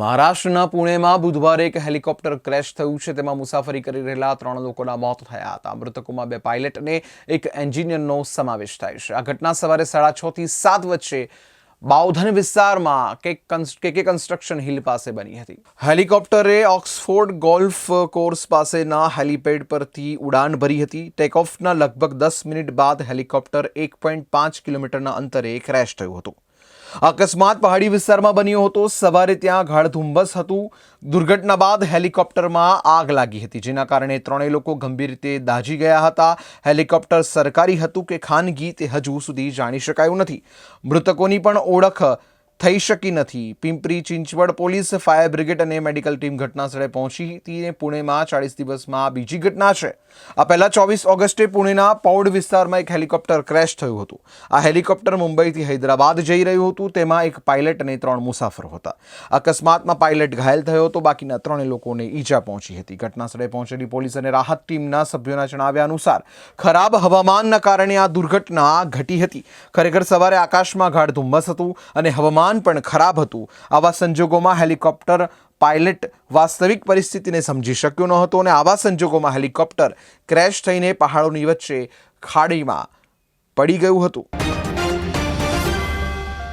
મહારાષ્ટ્રના પુણેમાં બુધવારે એક હેલિકોપ્ટર ક્રેશ થયું છે. તેમાં મુસાફરી કરી રહેલા ત્રણ લોકોના મોત થયા હતા. મૃતકોમાં બે પાયલટ અને એક એન્જિનિયરનો સમાવેશ થાય છે. આ ઘટના સવારે સાડા છ થી સાત વચ્ચે બાઉધન વિસ્તારમાં કે કે કન્સ્ટ્રક્શન હિલ પાસે બની હતી. હેલિકોપ્ટરે ઓક્સફોર્ડ ગોલ્ફ કોર્સ પાસેના હેલિપેડ પરથી ઉડાન ભરી હતી. ટેકઓફના લગભગ દસ મિનિટ બાદ હેલિકોપ્ટર એક પોઈન્ટ પાંચ કિલોમીટરના અંતરે ક્રેશ થયું હતું. અકસ્માત પહાડી વિસ્તારમાં બન્યો હતો. સવારે ત્યાં ગાઢ હતું. દુર્ઘટના બાદ હેલિકોપ્ટરમાં આગ લાગી હતી, જેના કારણે ત્રણેય લોકો ગંભીર રીતે દાઝી ગયા હતા. હેલિકોપ્ટર સરકારી હતું કે ખાનગી તે હજુ સુધી જાણી શકાયું નથી. મૃતકોની પણ ઓળખ થઈ શકી નથી. Pimpri Chinchwad police, fire brigade અને મેડિકલ ટીમ ઘટના સ્થળે પહોંચી હતી અને પુણેમાં ચાળીસ દિવસમાં આ બીજી ઘટના છે. આ પહેલાં ચોવીસ ઓગસ્ટે પુણેના પૌડ વિસ્તારમાં એક હેલિકોપ્ટર ક્રેશ થયું હતું. આ હેલિકોપ્ટર મુંબઈથી હૈદરાબાદ જઈ રહ્યું હતું. તેમાં એક પાયલટ અને ત્રણ મુસાફરો હતા. અકસ્માતમાં પાયલટ ઘાયલ થયો હતો. બાકીના ત્રણે લોકોને ઈજા પહોંચી હતી. ઘટના સ્થળે પહોંચેલી પોલીસ અને રાહત ટીમના સભ્યોના જણાવ્યા અનુસાર, ખરાબ હવામાનના કારણે આ દુર્ઘટના ઘટી હતી. ખરેખર સવારે આકાશમાં ગાઢ ધુમ્મસ હતું અને હવામાન પણ ખરાબ હતું. આવા સંજોગોમાં હેલિકોપ્ટર પાયલટ વાસ્તવિક પરિસ્થિતિને સમજી શક્યો ન હતો અને આવા સંજોગોમાં હેલિકોપ્ટર ક્રેશ થઈને પહાડોની વચ્ચે ખાડીમાં પડી ગયું હતું.